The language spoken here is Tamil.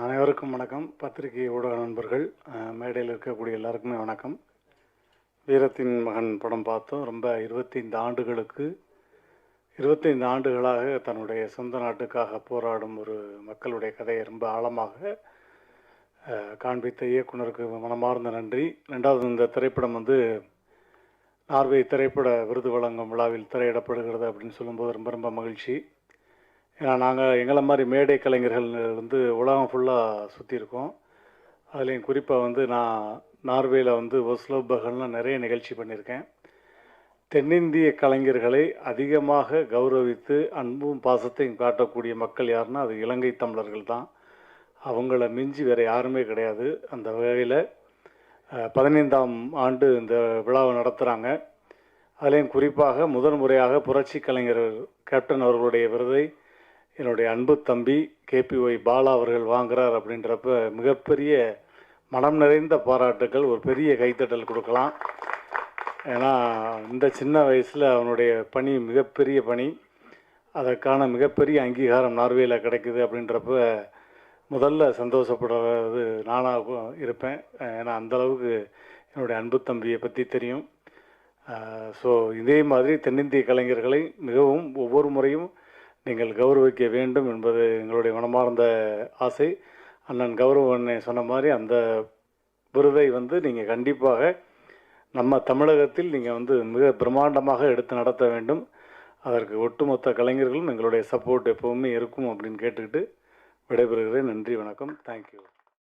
அனைவருக்கும் வணக்கம். பத்திரிகை ஊடக நண்பர்கள் மேடையில் இருக்கக்கூடிய எல்லாருக்குமே வணக்கம். வீரத்தின் மகன் படம் பார்த்தோம். ரொம்ப இருபத்தைந்து ஆண்டுகளுக்கு இருபத்தைந்து ஆண்டுகளாக தன்னுடைய சொந்த நாட்டுக்காக போராடும் ஒரு மக்களுடைய கதையை ரொம்ப ஆழமாக காண்பித்த இயக்குனருக்கு மனமார்ந்த நன்றி. ரெண்டாவது இந்த திரைப்படம் வந்து நார்வே திரைப்பட விருது வழங்கும் விழாவில் திரையிடப்படுகிறது அப்படின்னு சொல்லும்போது ரொம்ப ரொம்ப மகிழ்ச்சி. ஏன்னா நாங்கள் எங்களை மாதிரி மேடை கலைஞர்கள் வந்து உலகம் ஃபுல்லாக சுற்றியிருக்கோம் அதுலேயும் குறிப்பாக வந்து நான் நார்வேயில் வந்து ஒஸ்லோ பகல்லாம் நிறைய நிகழ்ச்சி பண்ணியிருக்கேன். தென்னிந்திய கலைஞர்களை அதிகமாக கௌரவித்து அன்பும் பாசத்தையும் காட்டக்கூடிய மக்கள் யாருன்னா அது இலங்கை தமிழர்கள் தான். அவங்கள மிஞ்சி வேறு யாருமே கிடையாது. அந்த வகையில் பதினைந்தாம் ஆண்டு இந்த விழாவை நடத்துகிறாங்க அதுலேயும் குறிப்பாக முதன் முறையாக புரட்சி கலைஞர் கேப்டன் அவர்களுடைய விருதை என்னுடைய அன்பு தம்பி கேபிஒய் பாலா அவர்கள் வாங்குறார் அப்படின்றப்ப மிகப்பெரிய மனம் நிறைந்த பாராட்டுக்கள் ஒரு பெரிய கைத்தட்டல் கொடுக்கலாம். ஏன்னா இந்த சின்ன வயசில் அவனுடைய பணி மிகப்பெரிய பணி. அதற்கான மிகப்பெரிய அங்கீகாரம் நார்வேயில் கிடைக்குது அப்படின்றப்ப முதல்ல சந்தோஷப்படுறது நானாக இருப்பேன். ஏன்னா அந்த அளவுக்கு என்னுடைய அன்பு தம்பியை பற்றி தெரியும். ஸோ இதே மாதிரி தென்னிந்திய கலைஞர்களை மிகவும் ஒவ்வொரு முறையும் நீங்கள் கௌரவிக்க வேண்டும் என்பது எங்களுடைய மனமார்ந்த ஆசை. அண்ணன் கௌரவண்ணே சொன்ன மாதிரி அந்த விருதை வந்து நீங்கள் கண்டிப்பாக நம்ம தமிழகத்தில் நீங்கள் வந்து மிக பிரம்மாண்டமாக எடுத்து நடத்த வேண்டும். அதற்கு ஒட்டுமொத்த கலைஞர்களும் எங்களுடைய சப்போர்ட் எப்போவுமே இருக்கும் அப்படின்னு கேட்டுக்கிட்டு விடைபெறுகிறேன். நன்றி வணக்கம். தேங்க்யூ